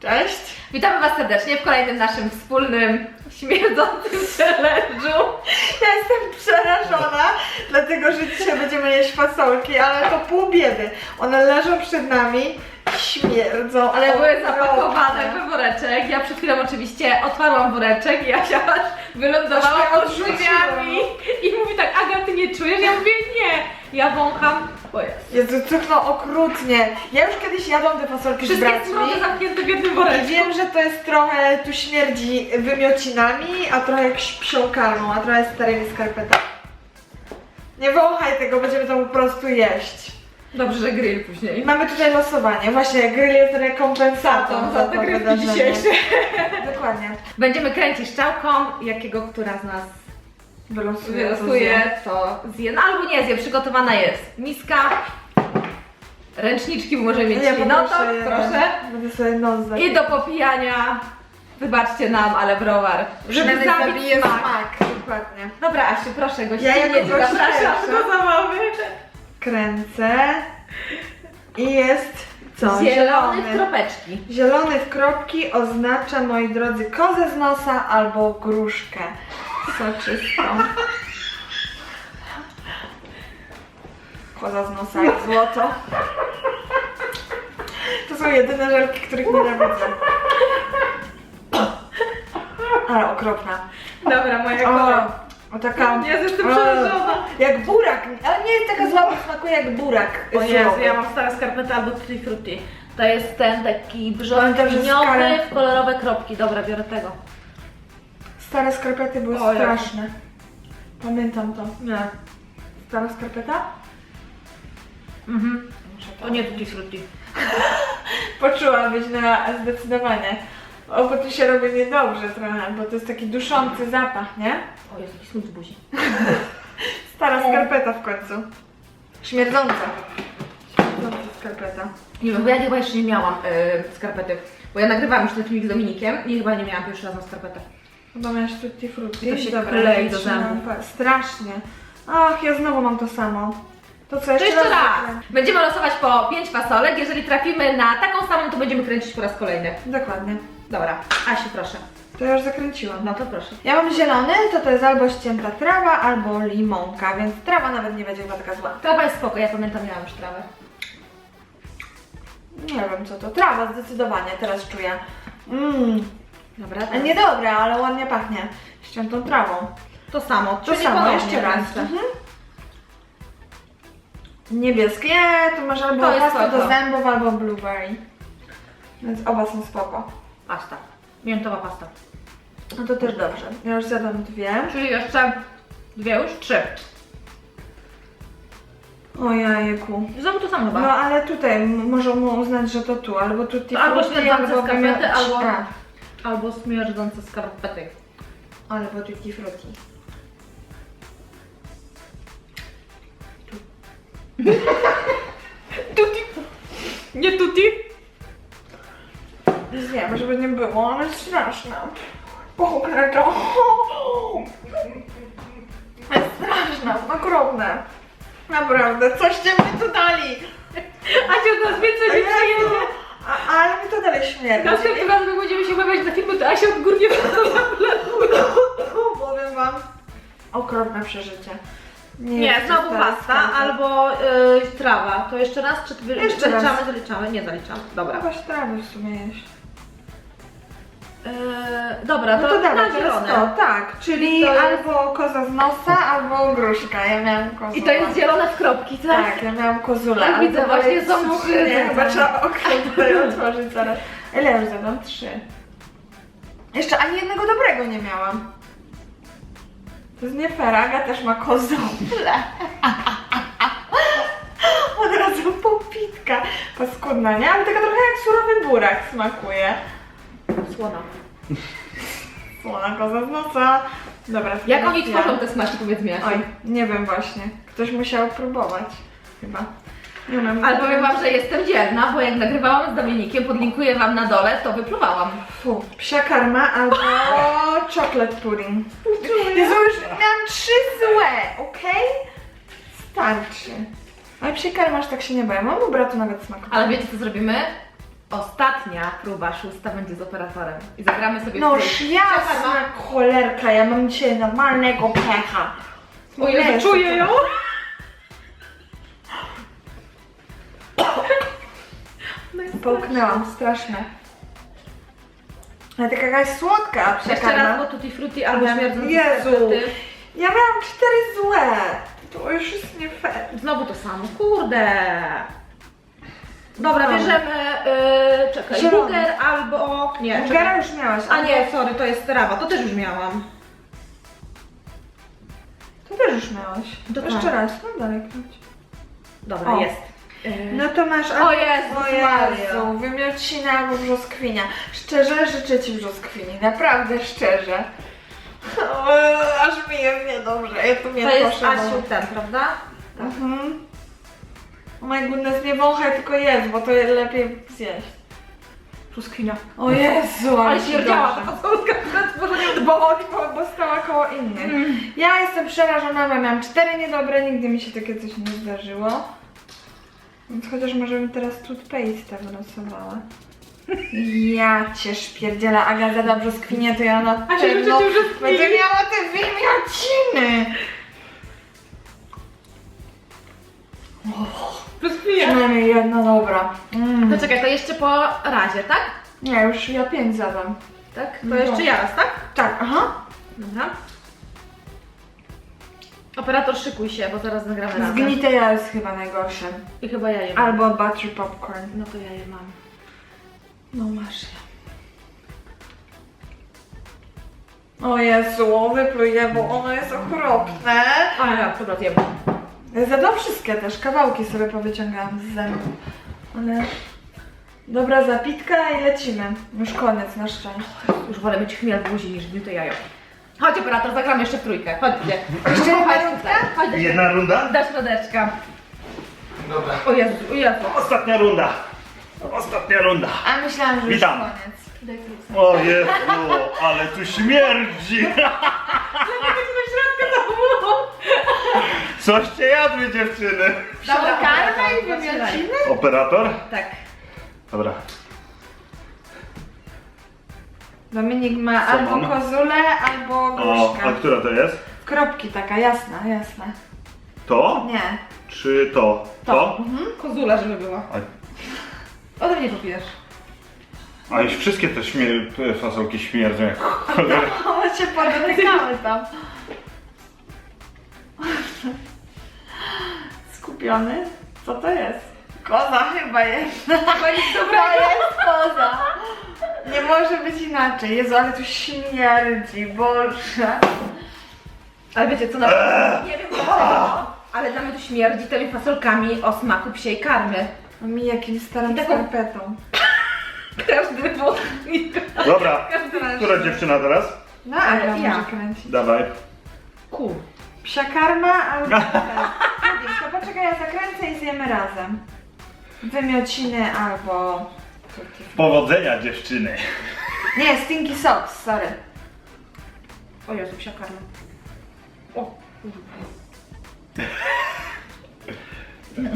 Cześć! Witamy Was serdecznie w kolejnym naszym wspólnym, śmierdzącym challenge'u. Ja jestem przerażona, dlatego że dzisiaj będziemy jeść fasolki, ale to pół biedy. One leżą przed nami, śmierdzą, Ale były zapakowane w woreczek. Ja przed chwilą oczywiście otwarłam woreczek i Asia aż wylądowała Aż mnie pod drzwiami i mówi tak, Aga, ty nie czujesz? Ja mówię, nie. Ja wącham, Jezu, cuchną okrutnie. Ja już kiedyś jadłam te fasolki z Wszystkie braćmi. smroty zamknięte w jednym I woreczku. wiem, że to jest trochę, tu śmierdzi wymiocinami, a trochę jak psią karmą, a trochę starymi skarpetami. Nie wąchaj tego, będziemy to po prostu jeść. Dobrze, że grill później. Mamy tutaj losowanie. Właśnie, grill jest rekompensatą Za to te wydarzenie. dzisiejsze. Dokładnie. Będziemy kręcić czałką, jakiego która z nas Wylosuje. wylosuje, to zje. No albo nie zje, przygotowana jest miska, ręczniczki możemy mieć, Ja no to jeden. proszę. Będę sobie nos. I do popijania, wybaczcie nam, ale browar, żeby zabić smak. smak. Dokładnie. Dobra Asiu, proszę gościnnie Ja jako zapraszam do zabawy. Kręcę. I jest co? Zielony w kropeczki. Zielony w kropki oznacza, moi drodzy, kozę z nosa albo gruszkę soczystą. Koza z nosa jak złoto. To są jedyne żelki, których nienawidzę. Ale okropna. Dobra, moja O, kolej. o taka... Ja jestem o, przerażona. Jak burak, ale nie jest taka zła, bo smakuje jak burak. O Jezu, ja mam stare skarpety albo tutti frutti. To jest ten taki brzoskwiniowy w kolorowe kropki. Dobra, biorę tego. Stare skarpety były O, Jezu. straszne. Pamiętam to. Nie. Stara skarpeta? Mhm. Muszę To nie tutti frutti. Poczułam być na zdecydowanie. O, bo tu się robi niedobrze trochę, bo to jest taki duszący zapach, nie? O Jezu, jaki smut w buzi. Stara skarpeta w końcu. Śmierdząca. Śmierdząca skarpeta. Nie wiem, bo ja chyba jeszcze nie miałam y, skarpety. Bo ja nagrywałam już ten filmik z Dominikiem i chyba nie miałam pierwszy raz na skarpetę. Chyba miałeś tutti frutti. To się klei do zębów. Strasznie. Ach, ja znowu mam to samo. To co, To jeszcze, jeszcze raz! zakręcę? Będziemy losować po 5 fasolek. Jeżeli trafimy na taką samą, to będziemy kręcić po raz kolejny. Dokładnie. Dobra, Asiu, proszę. To ja już zakręciłam. No to proszę. Ja mam zielony, to to jest albo ścięta trawa, albo limonka, więc trawa nawet nie będzie chyba taka zła. Trawa jest spoko, ja pamiętam, miałam już trawę. Nie wiem co to. Trawa zdecydowanie, teraz czuję. Mmm, Dobra, a niedobre, ale ładnie pachnie. Ściętą trawą. to samo. To czyli samo, jeszcze raz. kręcę. Mhm. Niebieskie, nie, to masz albo To jest pastę do zębów, albo blueberry. Więc oba są spoko. Pasta. Miętowa pasta. No to też dobrze. Ja już zjadłam dwie. Czyli jeszcze dwie już? Trzy. O jajku. Znowu to samo chyba. No ale tutaj m- możemy mu uznać, że to tu, albo tutti To albo frutti, śmierdzące albo A, Albo śmierdzące skarpety. albo tutti frutti. Tutti. Nie tutti? Wiem, żeby nie było, ale straszne. Pochopne to. Jest straszne, okropne. Naprawdę, coście mi tu dali. A cię nas więcej nie Jezu, przyjedzie. A, ale mi to dalej śmierdzi. Następnym razem jak będziemy się umawiać na filmy, to Asia odgórnie Powiem wam, okropne przeżycie. Nie, znowu pasta albo y, trawa. To jeszcze raz, czy ty Jeszcze raz. zaliczamy, zaliczamy? Nie zaliczamy. Dobra. Chyba trawy w sumie jeść. Yy, dobra, No to, to dawaj, na teraz zielone. to, tak. Czyli To jest- albo koza z nosa, albo gruszka. Ja miałam kozulę. I to jest zielone w kropki, tak? Tak, ja miałam kozulę. Tak, ale widzę, to właśnie dalej są trzy. trzy. Nie, chyba trzeba okno tutaj otworzyć zaraz. Ile już zadam? Trzy. Jeszcze ani jednego dobrego nie miałam. To jest nie fair, Aga też ma kozulę. Od razu popitka. Paskudna, nie? Ale taka trochę jak surowy burak smakuje. Słona. Słona koza z nosa. Dobra, Jak oni ja. tworzą te smaki, powiedz mi? Oj, nie wiem właśnie. Ktoś musiał próbować. Chyba. Nie wiem. Ale powiem wam, że jestem dzielna, bo jak nagrywałam z Dominikiem, podlinkuję wam na dole, to wypluwałam. Fu, psia karma albo chocolate pudding. Jezu, już miałam trzy złe, okej? Starczy. Ale psia karma aż tak się nie boję. Mam bratu nawet smaku. Ale wiecie co zrobimy? Ostatnia próba, szósta będzie z operatorem. I zagramy sobie No. Psia jasna cholerka, ja mam dzisiaj normalnego pecha. O Jezu, czuję ją. Połknęłam, straszne. Ale taka jakaś słodka Jeszcze raz, bo tutti frutti albo Ale- śmierdzące Jezu. Ja miałam cztery złe. To już jest nie fair. Znowu to samo, kurde. Dobra, bierzemy, yy, czekaj, Zielony. buger albo, nie, czekaj. już miałaś. A nie, sorry, to jest trawa, to też już miałam. To też już miałaś. To Jeszcze tak. raz, no dalej kręć. Dobra, O. jest. Yy, No to masz... O Jezus O Maria. Jezu, wymiocina albo brzoskwinia. Szczerze życzę Ci brzoskwini, naprawdę szczerze. O, aż mi jest niedobrze, ja tu nie to jest bo- Asiu ten, prawda? Mhm. Oh my goodness, nie wąchaj, tylko jedz, bo to lepiej zjeść. Brzoskwinia. O Jezu, Ale śmierdziała ta fasolka Bo, bo, bo stała koło innych. Ja jestem przerażona, bo miałam cztery niedobre, nigdy mi się takie coś nie zdarzyło. Więc chociaż może bym teraz toothpaste wylosowała. Ja cię szpierdziela, Aga zada brzoskwinię, to ja na A się pewno będę miała te wymiociny. Brzoskwinia. Przynajmniej jedna dobra. Mm. To czekaj, to jeszcze po razie, tak? Nie, już ja pięć zadam. Tak? To No. jeszcze ja raz, tak? Tak, aha. Dobra. Operator szykuj się, bo zaraz nagramy razem. Zgnite ja jest chyba najgorsze. I chyba ja je mam. Albo butter popcorn. No to ja je mam. No masz je. O Jezu, wypluję, bo ono jest okropne. A ja chyba zjem. Zadam wszystkie też, kawałki sobie powyciągałam z zębów. Ale... Dobra zapitka i lecimy. Już koniec, na szczęście. Już wolę mieć chmiel w buzi niż gnite jajo. Chodź operator, zagramy jeszcze w trójkę. Chodźcie. Jeszcze jedna Chodź rundka? Jedna runda? Do środeczka. Dobra. O Jezu, o Jezu. Ostatnia runda. Ostatnia runda. A myślałam, że już Witam. koniec. Daj. O Jezu, ale tu śmierdzi. Coście jadły dziewczyny? Dobra, Karma i wymiociny? Operator? Tak. Dobra. Dominik ma Co albo mam? kozulę, albo O, gruszkę. a która to jest? Kropki taka, jasna, jasna. To? Nie. Czy to? To? Mhm. Kozula, żeby była. A, Ode mnie popijesz. a już wszystkie te śmier- te fasolki śmierdzą jak cholera. One się podotykały tam. Skupiony? Co to jest? Koza chyba jest. Chyba nic To jest koza. Nie może być inaczej. Jezu, ale tu śmierdzi, Boże. Ale wiecie co, na nie wiem dlaczego, ale dla mnie to śmierdzi tymi fasolkami o smaku psiej karmy. No mi jakimś starą I taką- skarpetą. Każdy włosnik. Dobra, Każdy raz. która dziewczyna teraz? No, Aga Ja. może kręcić. Dawaj. Kur. Psia karma albo... Poczekaj, ja zakręcę i zjemy razem. Wymiociny albo... Powodzenia dziewczyny. Nie, stinky socks, sorry. O Jezu, psia karma. O,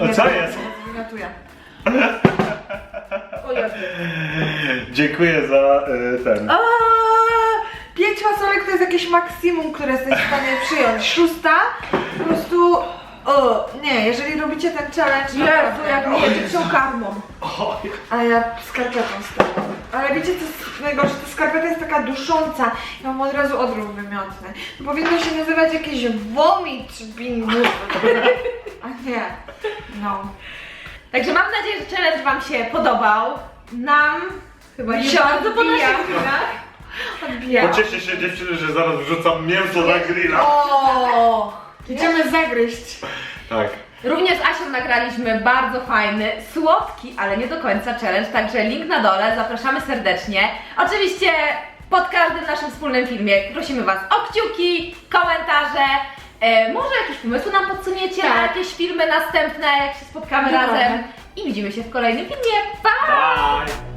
O co jest? Wymiotuję. o Jezu. Dziękuję za y, ten. A, Pięć fasolek to jest jakieś maksimum, które jesteś w stanie przyjąć. Szósta, po prostu... O, nie, jeżeli robicie ten challenge, Jezu, naprawdę. jak nie jedzie psią karmą. Oj. A ja skarpetą stoję. Ale wiecie co jest najgorsze? Ta skarpeta jest taka dusząca. Ja mam od razu odruch wymiotny. To powinno się nazywać jakiś vomit bingo. A nie. No. Także mam nadzieję, że challenge Wam się podobał. Nam chyba nie Się bardzo po odbija. naszych grach. Odbijam. Pocieszcie się dziewczyny, że zaraz wrzucam mięso na grilla. O! Idziemy zagryźć. Tak. Również z Asią nagraliśmy bardzo fajny, słodki, ale nie do końca challenge, także link na dole, zapraszamy serdecznie. Oczywiście pod każdym naszym wspólnym filmie prosimy Was o kciuki, komentarze, e, może jakieś pomysły nam podsuniecie na Tak. jakieś filmy następne, jak się spotkamy razem i widzimy się w kolejnym filmie. Pa! Bye.